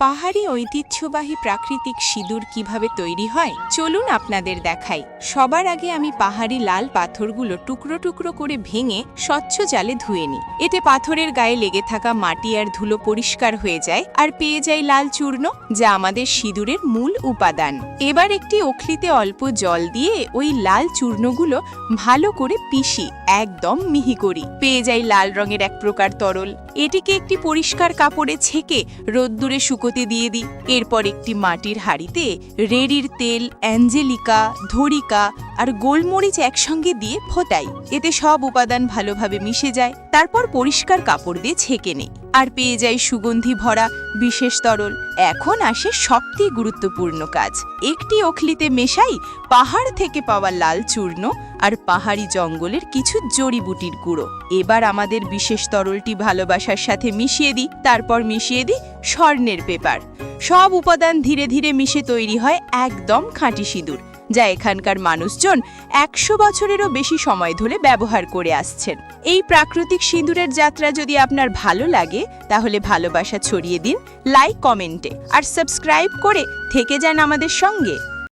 পাহাড়ি ঐতিহ্যবাহী প্রাকৃতিক সিঁদুর কীভাবে তৈরি হয়, চলুন আপনাদের দেখাই। সবার আগে আমি পাহাড়ি লাল পাথরগুলো টুকরো টুকরো করে ভেঙে স্বচ্ছ জালে ধুয়ে নিই। এতে পাথরের গায়ে লেগে থাকা মাটি আর ধুলো পরিষ্কার হয়ে যায় আর পেয়ে যাই লাল চূর্ণ, যা আমাদের সিঁদুরের মূল উপাদান। এবার একটি ওখলিতে অল্প জল দিয়ে ওই লাল চূর্ণগুলো ভালো করে পিষি, একদম মিহি করি। পেয়ে যাই লাল রঙের এক প্রকার তরল। এটিকে একটি পরিষ্কার কাপড়ে ছেঁকে রোদ্দুরে শুকোতে দিয়ে দিই। এরপর একটি মাটির হাঁড়িতে রেড়ির তেল, অ্যাঞ্জেলিকা, ধরিকা আর গোলমরিচ একসঙ্গে দিয়ে ফোটাই। এতে সব উপাদান ভালোভাবে মিশে যায়। তারপর পরিষ্কার কাপড় দিয়ে ছেঁকে নেই। আর পেয়ে যায় সুগন্ধি ভরা, বিশেষ তরল। এখন আসে সবচেয়ে গুরুত্বপূর্ণ কাজ। একটি ওখলিতে মেশাই পাহাড় থেকে পাওয়া লাল চূর্ণ আর পাহাড়ি জঙ্গলের কিছু জড়িবুটির গুঁড়ো। এবার আমাদের বিশেষ তরলটি ভালোবাসার সাথে মিশিয়ে দিই, তারপর মিশিয়ে দিই স্বর্ণের পেপার। সব উপাদান ধীরে ধীরে মিশে তৈরি হয় একদম খাঁটি সিঁদুর, যা এখানকার মানুষজন একশো বছরেরও বেশি সময় ধরে ব্যবহার করে আসছেন। এই প্রাকৃতিক সিঁদুরের যাত্রা যদি আপনার ভালো লাগে, তাহলে ভালোবাসা ছড়িয়ে দিন, লাইক কমেন্টে, আর সাবস্ক্রাইব করে থেকে যান আমাদের সঙ্গে।